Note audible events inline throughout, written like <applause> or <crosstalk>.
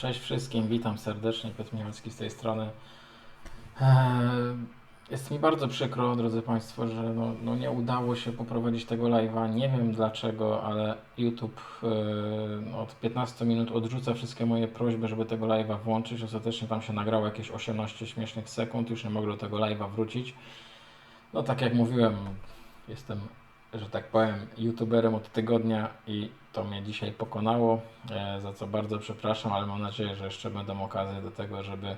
Cześć wszystkim, witam serdecznie, Piotr Michalski z tej strony. E, Jest mi bardzo przykro, drodzy Państwo, że no, no nie udało się poprowadzić tego live'a. Nie wiem dlaczego, ale YouTube e, od 15 minut odrzuca wszystkie moje prośby, żeby tego live'a włączyć. Ostatecznie tam się nagrało jakieś 18 śmiesznych sekund, już nie mogę do tego live'a wrócić. No tak jak mówiłem, jestem, że tak powiem, youtuberem od tygodnia i to mnie dzisiaj pokonało, e, za co bardzo przepraszam, ale mam nadzieję, że jeszcze będą okazje do tego, żeby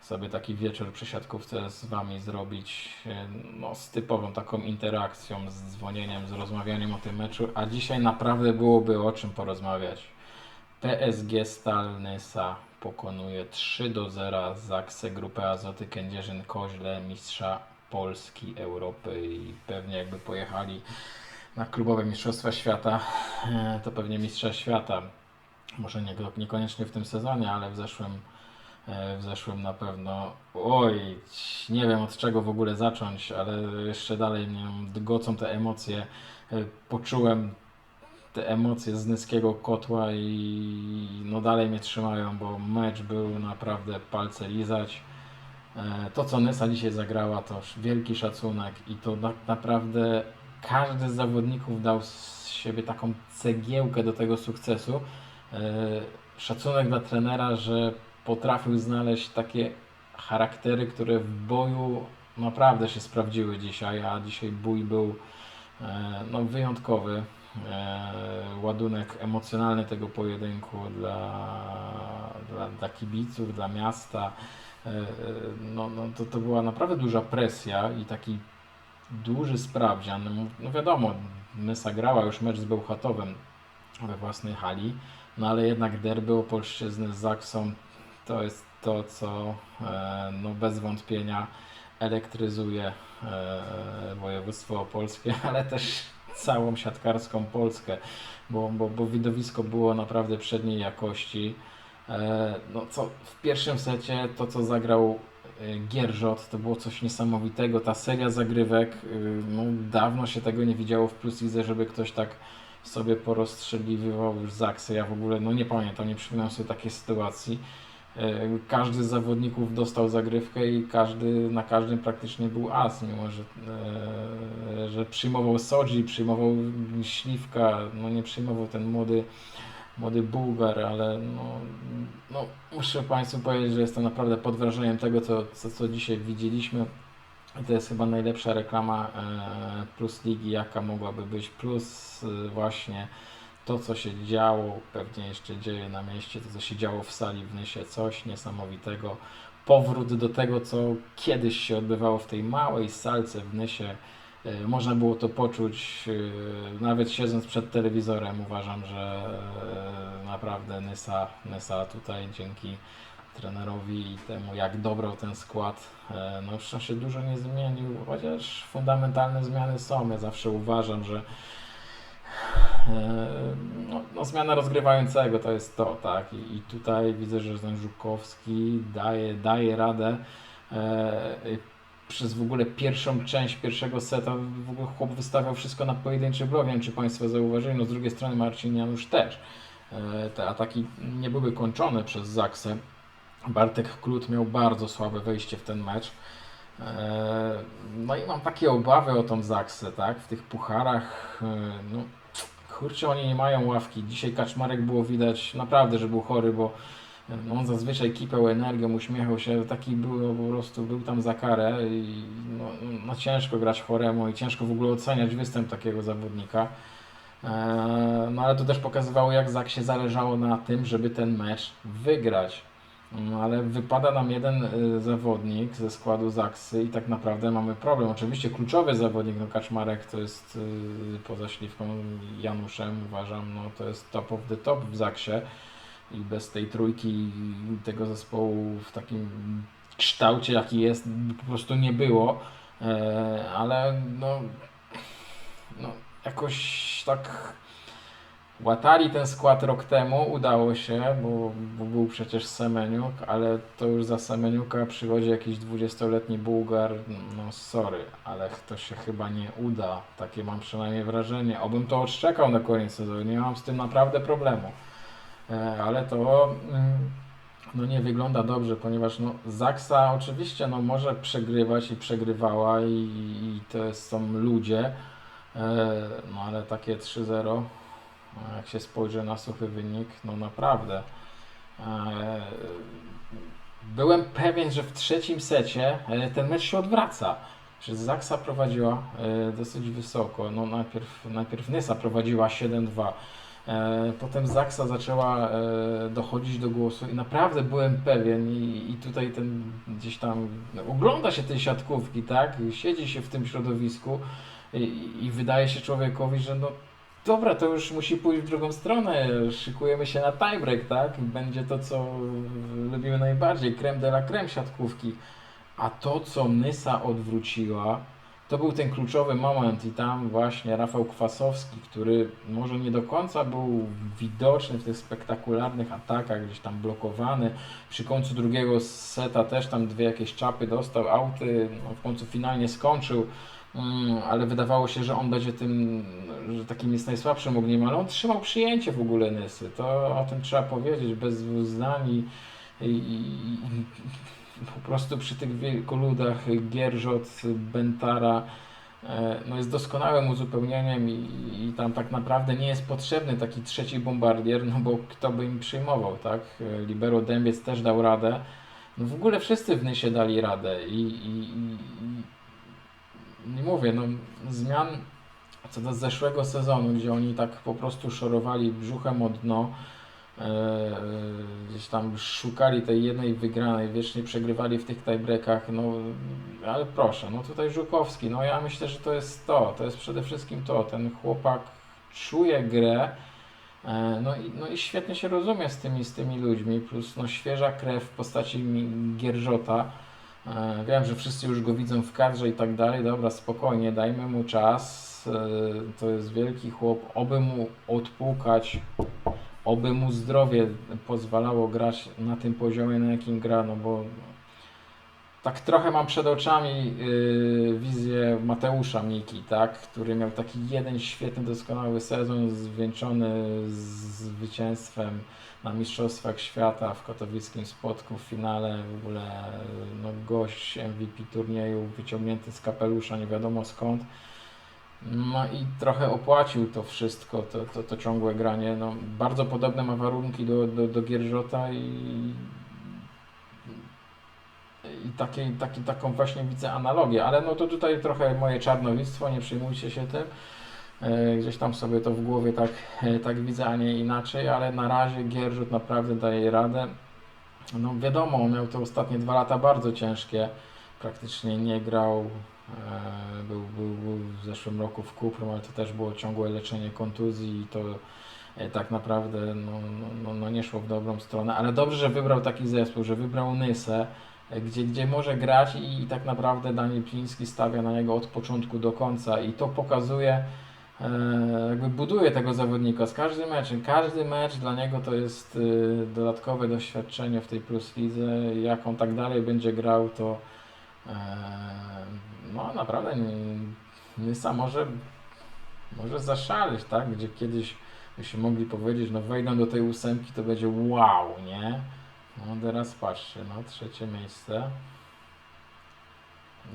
sobie taki wieczór przy siatkówce z Wami zrobić, e, no, z typową taką interakcją, z dzwonieniem, z rozmawianiem o tym meczu, a dzisiaj naprawdę byłoby o czym porozmawiać. PSG Stal Nysa pokonuje 3 do 0 Zaksę Grupę Azoty Kędzierzyn Koźle, mistrza Polski, Europy i pewnie jakby pojechali na klubowe Mistrzostwa Świata, e, to pewnie Mistrza Świata. Może nie, niekoniecznie w tym sezonie, ale w zeszłym, e, w zeszłym na pewno. Oj, nie wiem od czego w ogóle zacząć, ale jeszcze dalej mnie gocą te emocje. E, Poczułem te emocje z niskiego kotła i no dalej mnie trzymają, bo mecz był naprawdę palce lizać. E, To, co Nysa dzisiaj zagrała, to wielki szacunek i to na, naprawdę każdy z zawodników dał z siebie taką cegiełkę do tego sukcesu. E, Szacunek dla trenera, że potrafił znaleźć takie charaktery, które w boju naprawdę się sprawdziły dzisiaj, a dzisiaj bój był e, no, wyjątkowy. Ładunek emocjonalny tego pojedynku dla, dla, dla kibiców, dla miasta. E, e, No, no to, to była naprawdę duża presja i taki duży sprawdzian. No, No wiadomo, Nysa grała już mecz z Bełchatowem we własnej hali, no ale jednak derby Opolszczyzny z Zaksą to jest to, co e, no bez wątpienia elektryzuje województwo opolskie, <laughs> ale też całą siatkarską Polskę, bo, bo, bo widowisko było naprawdę przedniej jakości. E, No co w pierwszym secie to co zagrał e, Gierżot to było coś niesamowitego. Ta seria zagrywek, y, no dawno się tego nie widziało w Plus Lidze, żeby ktoś tak sobie porozstrzeliwywał już Zaksy. Ja w ogóle no nie pamiętam, nie przypominam sobie takiej sytuacji. E, Każdy z zawodników dostał zagrywkę i każdy, na każdym praktycznie był as, mimo że, e, że przyjmował Sodzi, przyjmował Śliwka, no nie przyjmował ten młody młody Bułgar, ale no, no, muszę Państwu powiedzieć, że jestem naprawdę pod wrażeniem tego, co, co, co dzisiaj widzieliśmy. To jest chyba najlepsza reklama e, Plus Ligi, jaka mogłaby być. Plus e, właśnie to, co się działo, pewnie jeszcze dzieje na mieście, to, co się działo w sali w Nysie, coś niesamowitego. Powrót do tego, co kiedyś się odbywało w tej małej salce w Nysie. E, Można było to poczuć, e, nawet siedząc przed telewizorem. Uważam, że e, naprawdę Nysa, Nysa tutaj dzięki trenerowi i temu, jak dobrał ten skład, no już się dużo nie zmienił, chociaż fundamentalne zmiany są. Ja zawsze uważam, że no, no, zmiana rozgrywającego to jest to, tak. I, i tutaj widzę, że ten daje, daje radę. Przez w ogóle pierwszą część pierwszego seta w ogóle chłop wystawiał wszystko na pojedynczy blok. Nie wiem, czy Państwo zauważyli, no z drugiej strony Marcin Janusz też. E, Te ataki nie były kończone przez Zaksę. Bartek Klut miał bardzo słabe wejście w ten mecz. E, No i mam takie obawy o tą Zaksę, tak? W tych pucharach, e, no kurczę, oni nie mają ławki. Dzisiaj Kaczmarek było widać naprawdę, że był chory, bo on zazwyczaj kipał energią, uśmiechał się, taki był po prostu, był tam za karę i no, no ciężko grać choremu i ciężko w ogóle oceniać występ takiego zawodnika. E, No ale to też pokazywało, jak Zaksie zależało na tym, żeby ten mecz wygrać. No, ale wypada nam jeden y, zawodnik ze składu Zaksy i tak naprawdę mamy problem. Oczywiście kluczowy zawodnik, no Kaczmarek to jest y, poza Śliwką Januszem, uważam, no to jest top of the top w Zaksie i bez tej trójki tego zespołu w takim kształcie, jaki jest, po prostu nie było. E, ale no, no jakoś tak łatali ten skład rok temu, udało się, bo, bo był przecież Semeniuk, ale to już za Semeniuka przychodzi jakiś 20-letni Bułgar, no sorry, ale to się chyba nie uda, takie mam przynajmniej wrażenie. Obym to odszczekał na koniec sezonu, nie mam z tym naprawdę problemu. E, ale to mm, no nie wygląda dobrze, ponieważ no, Zaksa oczywiście no, może przegrywać i przegrywała i, i to są ludzie, e, no ale takie 3-0, jak się spojrzy na suchy wynik, no naprawdę. E, byłem pewien, że w trzecim secie ten mecz się odwraca. Że Zaksa prowadziła dosyć wysoko. No najpierw, najpierw Nysa prowadziła 7-2. E, Potem Zaksa zaczęła e, dochodzić do głosu i naprawdę byłem pewien i, i tutaj ten gdzieś tam no, ogląda się tej siatkówki, tak? Siedzi się w tym środowisku i, i wydaje się człowiekowi, że no dobra, to już musi pójść w drugą stronę, szykujemy się na tiebreak, tak? Będzie to, co lubimy najbardziej, creme de la creme siatkówki. A to, co Nysa odwróciła, to był ten kluczowy moment i tam właśnie Rafał Kwasowski, który może nie do końca był widoczny w tych spektakularnych atakach, gdzieś tam blokowany. Przy końcu drugiego seta też tam dwie jakieś czapy dostał, auty, no w końcu finalnie skończył, mm, ale wydawało się, że on będzie tym, że takim jest najsłabszym ogniem, ale on trzymał przyjęcie w ogóle Nysy. To o tym trzeba powiedzieć, bez dwóch i, i, i, po prostu przy tych wielkoludach Gierżot, Bentara e, no jest doskonałym uzupełnieniem i, i tam tak naprawdę nie jest potrzebny taki trzeci bombardier, no bo kto by im przyjmował, tak? Libero Dębiec też dał radę. No w ogóle wszyscy w Nysie dali radę i, i, i, nie mówię, no zmian co do zeszłego sezonu, gdzie oni tak po prostu szorowali brzuchem o dno, e, e, gdzieś tam szukali tej jednej wygranej, wiecznie przegrywali w tych tiebreakach, no ale proszę, no tutaj Żukowski, no ja myślę, że to jest to, to jest przede wszystkim to, ten chłopak czuje grę, e, no i, no i świetnie się rozumie z tymi, z tymi ludźmi, plus no świeża krew w postaci Gierżota, E, Wiem, że wszyscy już go widzą w kadrze i tak dalej. Dobra, spokojnie, dajmy mu czas. E, To jest wielki chłop. Oby mu odpukać, oby mu zdrowie pozwalało grać na tym poziomie, na jakim gra, no bo tak trochę mam przed oczami yy, wizję Mateusza Miki, tak, który miał taki jeden świetny, doskonały sezon zwieńczony zwycięstwem na Mistrzostwach Świata w katowickim spotku w finale, w ogóle no, gość MVP turnieju wyciągnięty z kapelusza, nie wiadomo skąd. No i trochę opłacił to wszystko, to, to, to ciągłe granie. No, bardzo podobne ma warunki do, do, do Gierżota i, i takie, taki, taką właśnie widzę analogię, ale no to tutaj trochę moje czarnowictwo, nie przejmujcie się tym. E, Gdzieś tam sobie to w głowie tak, e, tak widzę, a nie inaczej, ale na razie Gierżut naprawdę daje radę. No wiadomo, miał te ostatnie dwa lata bardzo ciężkie, praktycznie nie grał, był, był, był w zeszłym roku w Kuprum, ale to też było ciągłe leczenie kontuzji i to e, tak naprawdę no, no, no, no nie szło w dobrą stronę, ale dobrze, że wybrał taki zespół, że wybrał Nysę, e, gdzie, gdzie może grać i, i tak naprawdę Daniel Pliński stawia na niego od początku do końca i to pokazuje, e, jakby buduje tego zawodnika z każdym meczem. Każdy mecz dla niego to jest e, dodatkowe doświadczenie w tej Plus Lidze. Jak on tak dalej będzie grał, to e, no naprawdę Nysa może, może zaszaleć, tak? Gdzie kiedyś byśmy mogli powiedzieć, no wejdą do tej ósemki, to będzie wow, nie? No teraz patrzcie, no trzecie miejsce.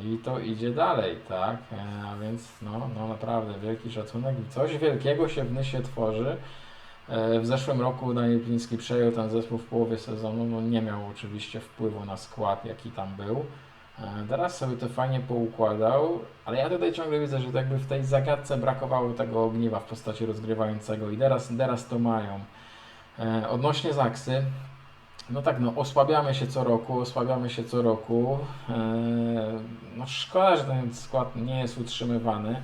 I to idzie dalej, tak? E, A więc no, no naprawdę wielki szacunek. Coś wielkiego się w Nysie tworzy. E, W zeszłym roku Daniel Pliński przejął ten zespół w połowie sezonu. No, nie miał oczywiście wpływu na skład, jaki tam był. E, Teraz sobie to fajnie poukładał, ale ja tutaj ciągle widzę, że jakby w tej zagadce brakowało tego ogniwa w postaci rozgrywającego i teraz, teraz to mają. E, Odnośnie Zaksy, no tak, no osłabiamy się co roku, osłabiamy się co roku. E, No szkoda, że ten skład nie jest utrzymywany.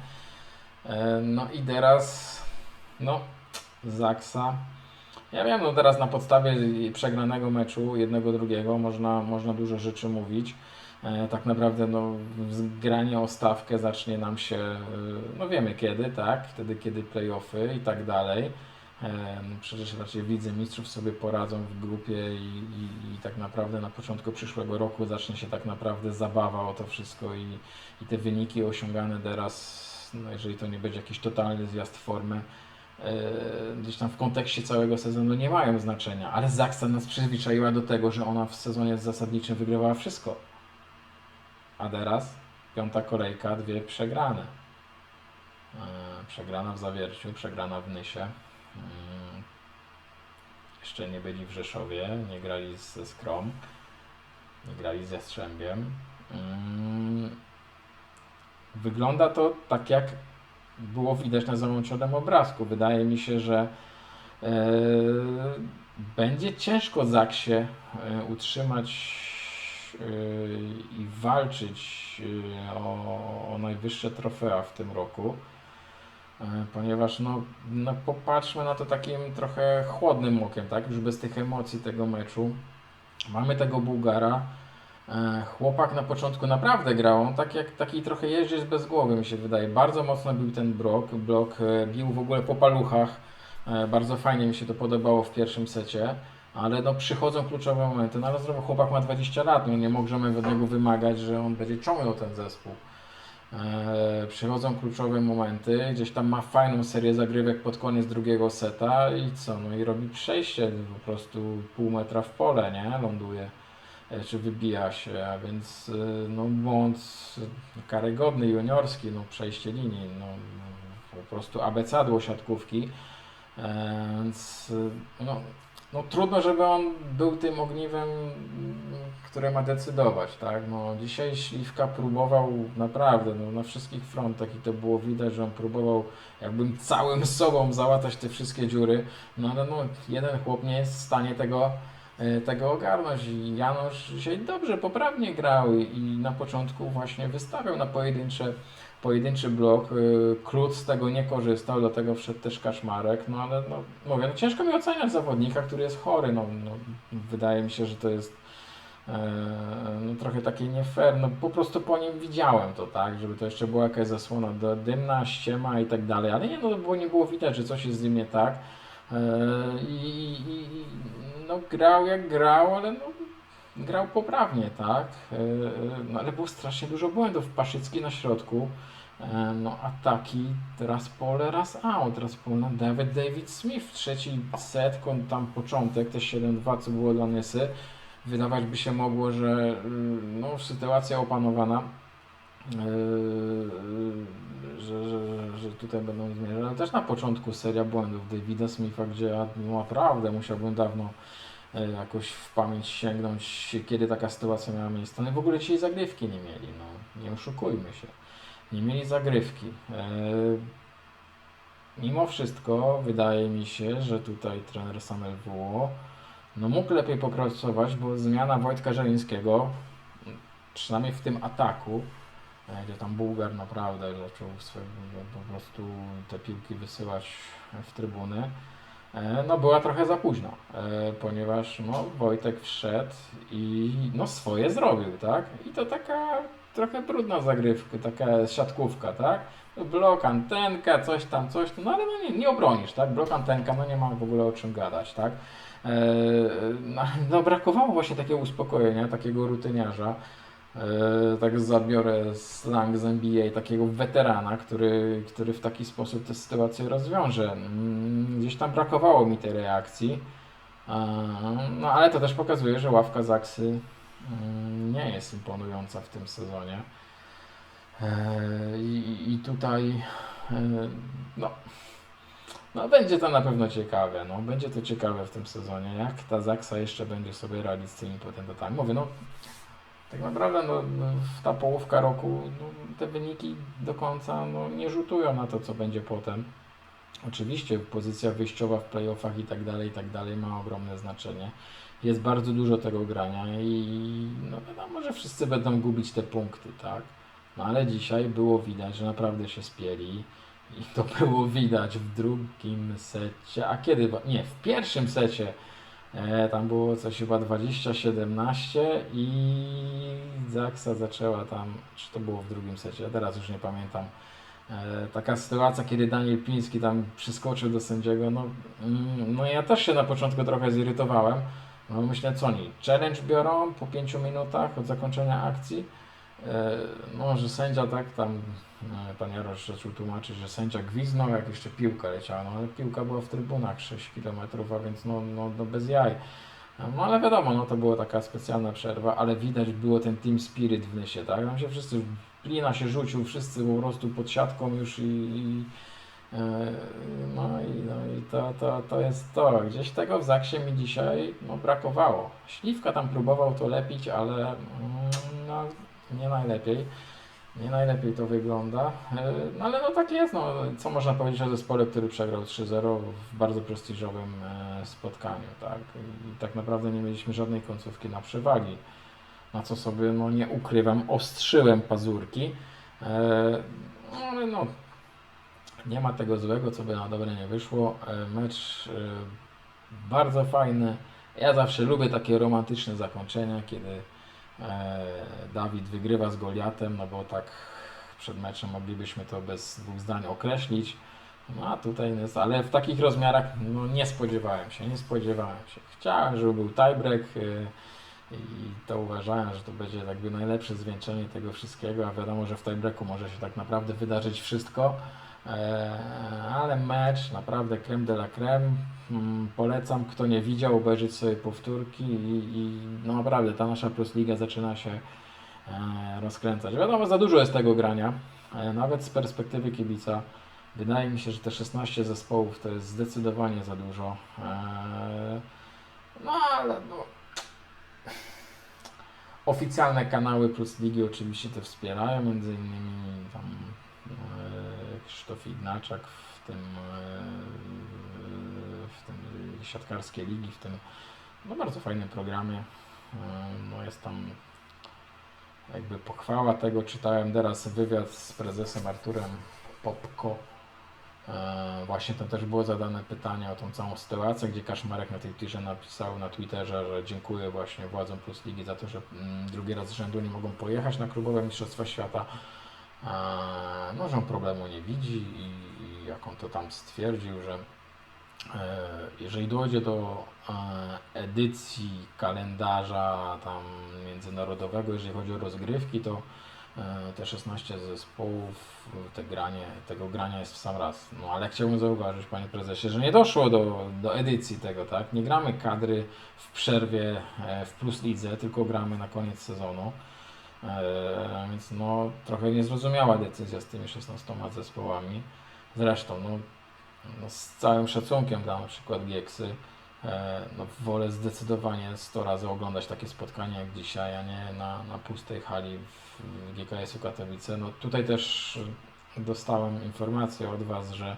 No i teraz, no, Zaksa. Ja wiem, no teraz na podstawie przegranego meczu, jednego, drugiego, można, można dużo rzeczy mówić. E, Tak naprawdę, no, granie o stawkę zacznie nam się, e, no wiemy kiedy, tak? Wtedy, kiedy playoffy i tak dalej. E, no Przecież raczej widzę mistrzów sobie poradzą w grupie i, i, i tak naprawdę na początku przyszłego roku zacznie się tak naprawdę zabawa o to wszystko i, i te wyniki osiągane teraz, no jeżeli to nie będzie jakiś totalny zjazd formy, gdzieś tam w kontekście całego sezonu nie mają znaczenia, ale Zaksa nas przyzwyczaiła do tego, że ona w sezonie zasadniczym wygrywała wszystko. A teraz piąta kolejka, dwie przegrane. E, Przegrana w Zawierciu, przegrana w Nysie. Mm, Jeszcze nie byli w Rzeszowie, nie grali ze Skrom, nie grali z Jastrzębiem. Mm, Wygląda to tak, jak było widać na załączonym obrazku. Wydaje mi się, że e, będzie ciężko Zaksie e, utrzymać i walczyć e, o, o najwyższe trofea w tym roku. E, Ponieważ no, no popatrzmy na to takim trochę chłodnym okiem, tak? Już bez tych emocji tego meczu. Mamy tego Bułgara. E, Chłopak na początku naprawdę grał, on tak jak taki trochę jeździec bez głowy mi się wydaje. Bardzo mocno bił ten blok, blok bił w ogóle po paluchach. Bardzo fajnie mi się to podobało w pierwszym secie. Ale no przychodzą kluczowe momenty. No ale znowu chłopak ma 20 lat, no nie możemy od niego wymagać, że on będzie ciągnął ten zespół. E, przychodzą kluczowe momenty, gdzieś tam ma fajną serię zagrywek pod koniec drugiego seta i co, no i robi przejście po prostu pół metra w pole, nie? Ląduje, e, czy wybija się, a więc e, no błąd karygodny, juniorski, no przejście linii, no po prostu abecadło siatkówki, e, więc e, no, no trudno, żeby on był tym ogniwem, które ma decydować, tak? No, dzisiaj Śliwka próbował naprawdę no, na wszystkich frontach i to było widać, że on próbował jakbym całym <laughs> sobą załatać te wszystkie dziury, no ale no, jeden chłop nie jest w stanie tego, e, tego ogarnąć i Janusz dzisiaj dobrze, poprawnie grał i, i na początku właśnie wystawiał na pojedyncze pojedynczy blok. y, Klut z tego nie korzystał, do tego wszedł też Kaszmarek, no ale no, mówię, no ciężko mi oceniać zawodnika, który jest chory, no, no wydaje mi się, że to jest e, no, trochę takie nie fair, no po prostu po nim widziałem to, tak, żeby to jeszcze była jakaś zasłona dymna, ściema i tak dalej, ale nie, no bo nie było widać, że coś jest z nim nie tak E, i, i, no grał jak grał, ale no grał poprawnie, tak? E, No ale było strasznie dużo błędów. Paszycki na środku. E, No ataki, raz pole, raz out, raz pole na David, David Smith, trzeci set, tam początek, te 7-2, co było dla Nysy. Wydawać by się mogło, że y, no, sytuacja opanowana, yy, że, że, że tutaj będą zmierzać, ale też na początku seria błędów Davida Smitha, gdzie ja no, naprawdę musiałbym dawno e, jakoś w pamięć sięgnąć, kiedy taka sytuacja miała miejsce. No i w ogóle dzisiaj zagrywki nie mieli, no nie oszukujmy się. Nie mieli zagrywki. E, Mimo wszystko wydaje mi się, że tutaj trener Samuel Wuo no mógł lepiej popracować, bo zmiana Wojtka Żelińskiego, przynajmniej w tym ataku, e, gdzie tam Bułgar naprawdę zaczął swoje, po prostu te piłki wysyłać w trybuny, E, No była trochę za późno, ponieważ no, Wojtek wszedł i no, swoje zrobił, tak? I to taka trochę brudna zagrywka, taka siatkówka, tak? Blok, antenka, coś tam, coś tam, no ale no, nie, nie obronisz, tak? Blok, antenka, no nie ma w ogóle o czym gadać, tak? E, No, no brakowało właśnie takiego uspokojenia, takiego rutyniarza, e, tak zabiorę slang z NBA, takiego weterana, który, który w taki sposób tę sytuację rozwiąże. Mm, Gdzieś tam brakowało mi tej reakcji, E, no ale to też pokazuje, że ławka Zaksy nie jest imponująca w tym sezonie. E, I, i tutaj e, no, no będzie to na pewno ciekawe, no będzie to ciekawe w tym sezonie, jak ta Zaksa jeszcze będzie sobie radzić z tymi potentotami. Mówię, no tak naprawdę no, no, ta połówka roku, no, te wyniki do końca no, nie rzutują na to, co będzie potem. Oczywiście pozycja wyjściowa w playoffach i tak dalej, i tak dalej ma ogromne znaczenie. Jest bardzo dużo tego grania i no wiadomo, że wszyscy będą gubić te punkty, tak? No ale dzisiaj było widać, że naprawdę się spieli i to było widać w drugim secie, a kiedy? Nie, w pierwszym secie e, tam było coś chyba 20-17 i Zaksa zaczęła tam, czy to było w drugim secie, ja teraz już nie pamiętam. E, taka sytuacja, kiedy Daniel Piński tam przyskoczył do sędziego, no, mm, no ja też się na początku trochę zirytowałem. No myślę, co oni, challenge biorą po 5 minutach od zakończenia akcji? E, No, że sędzia tak tam, e, pan Jarosz zaczął tłumaczyć, że sędzia gwiznął, jak jeszcze piłka leciała, no ale piłka była w trybunach 6 km, a więc no, no, no bez jaj. No ale wiadomo, no to była taka specjalna przerwa, ale widać było ten team spirit w Nysie, tak? Tam się wszyscy, Plina się rzucił, wszyscy po prostu pod siatką już i, i no i, no i to, to, to jest to. Gdzieś tego w Zaksie mi dzisiaj no, brakowało. Śliwka tam próbował to lepić, ale mm, no, nie najlepiej. Nie najlepiej to wygląda. E, No ale no tak jest. No, co można powiedzieć o zespole, który przegrał 3-0 w bardzo prestiżowym e, spotkaniu. Tak? I tak naprawdę nie mieliśmy żadnej końcówki na przewagi. Na co sobie, no nie ukrywam, ostrzyłem pazurki. E, No ale no, nie ma tego złego, co by na dobre nie wyszło. E, Mecz e, bardzo fajny. Ja zawsze lubię takie romantyczne zakończenia, kiedy e, Dawid wygrywa z Goliatem, no bo tak przed meczem moglibyśmy to bez dwóch zdań określić. No a tutaj jest, ale w takich rozmiarach no, nie spodziewałem się, nie spodziewałem się. Chciałem, żeby był tiebreak i to uważałem, że to będzie jakby najlepsze zwieńczenie tego wszystkiego, a wiadomo, że w tiebreaku może się tak naprawdę wydarzyć wszystko. E, ale mecz naprawdę creme de la creme. Mm, Polecam, kto nie widział, obejrzeć sobie powtórki i, i no naprawdę ta nasza Plus Liga zaczyna się e, rozkręcać. Wiadomo, za dużo jest tego grania, e, nawet z perspektywy kibica. Wydaje mi się, że te 16 zespołów to jest zdecydowanie za dużo. No ale no, oficjalne kanały Plus Ligi oczywiście to wspierają, między innymi tam Krzysztof Ignaczak w tym, e, w tym siatkarskie ligi, w tym no bardzo fajnym programie. E, No jest tam jakby pochwała tego. Czytałem teraz wywiad z prezesem Arturem Popko. E, Właśnie tam też było zadane pytanie o tą całą sytuację, gdzie Kaszmarek na tej tirze napisał na Twitterze, że dziękuję właśnie władzom Plus Ligi za to, że mm, drugi raz z rzędu nie mogą pojechać na klubowe Mistrzostwa Świata. No, że on problemu nie widzi i, i jak on to tam stwierdził, że e, jeżeli dojdzie do e, edycji kalendarza tam międzynarodowego, jeżeli chodzi o rozgrywki, to e, te 16 zespołów, te granie, tego grania jest w sam raz. No ale chciałbym zauważyć, panie prezesie, że nie doszło do, do edycji tego, tak? Nie gramy kadry w przerwie w Plus Lidze, tylko gramy na koniec sezonu. E, Więc no, trochę niezrozumiała decyzja z tymi 16 zespołami. Zresztą, no, no, z całym szacunkiem dla na przykład Gieksy, e, no, wolę zdecydowanie 100 razy oglądać takie spotkania jak dzisiaj, a nie na, na pustej hali w, w GKS-u Katowice. No, tutaj też dostałem informację od Was, że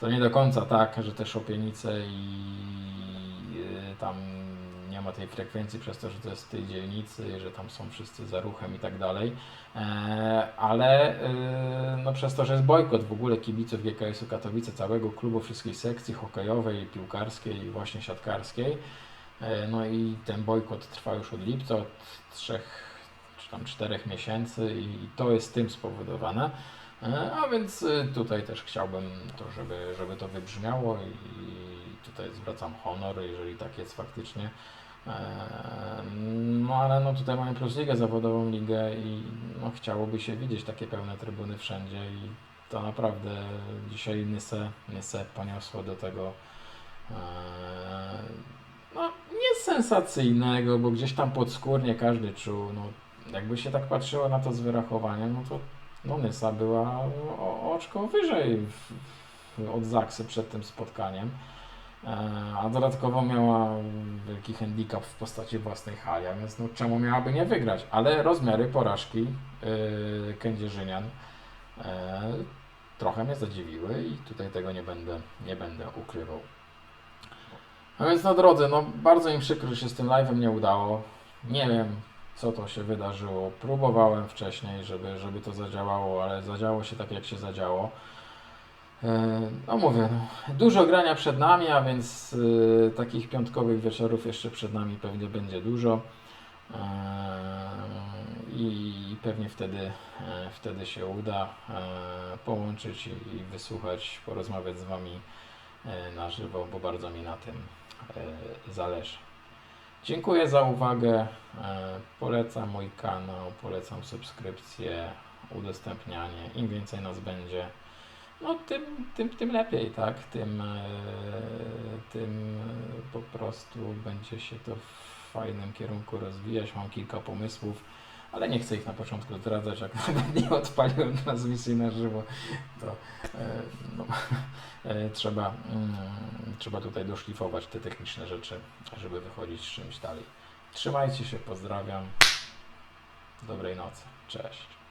to nie do końca tak, że te szopienice i y, tam nie ma tej frekwencji przez to, że to jest w tej dzielnicy, że tam są wszyscy za ruchem i tak dalej. E, ale y, no przez to, że jest bojkot w ogóle kibiców GKS-u Katowice, całego klubu, wszystkich sekcji hokejowej, piłkarskiej i właśnie siatkarskiej. E, no i ten bojkot trwa już od lipca, od trzech czy tam czterech miesięcy i to jest tym spowodowane. E, A więc y, tutaj też chciałbym to, żeby, żeby to wybrzmiało i tutaj zwracam honor, jeżeli tak jest faktycznie. E, No ale no tutaj mamy Plus Ligę, zawodową ligę i no, chciałoby się widzieć takie pełne trybuny wszędzie i to naprawdę dzisiaj Nyse, Nyse poniosło do tego e, no nie sensacyjnego, bo gdzieś tam podskórnie każdy czuł, no jakby się tak patrzyło na to z wyrachowaniem, no to no Nysa była o, oczko wyżej w, od Zaksy przed tym spotkaniem. E, A dodatkowo miała wielki handicap w postaci własnej hali, a więc no, czemu miałaby nie wygrać? Ale rozmiary porażki yy, Kędzierzynian e, trochę mnie zadziwiły i tutaj tego nie będę, nie będę ukrywał. A więc na drodze, no bardzo im przykro, że się z tym live'em nie udało. Nie wiem, co to się wydarzyło. Próbowałem wcześniej, żeby, żeby to zadziałało, ale zadziało się tak, jak się zadziało. No mówię, no, dużo grania przed nami, a więc y, takich piątkowych wieczorów jeszcze przed nami pewnie będzie dużo. E, I pewnie wtedy, wtedy się uda połączyć i, wysłuchać, porozmawiać z Wami na żywo, bo bardzo mi na tym zależy. Dziękuję za uwagę. E, Polecam mój kanał, polecam subskrypcję, udostępnianie. Im więcej nas będzie, no tym, tym, tym lepiej, tak? Tym, e, tym po prostu będzie się to w fajnym kierunku rozwijać. Mam kilka pomysłów, ale nie chcę ich na początku zdradzać, jak <laughs> nawet nie odpaliłem transmisji na żywo, to e, no, <laughs> e, trzeba, mm, trzeba tutaj doszlifować te techniczne rzeczy, żeby wychodzić z czymś dalej. Trzymajcie się, pozdrawiam. Dobrej nocy. Cześć.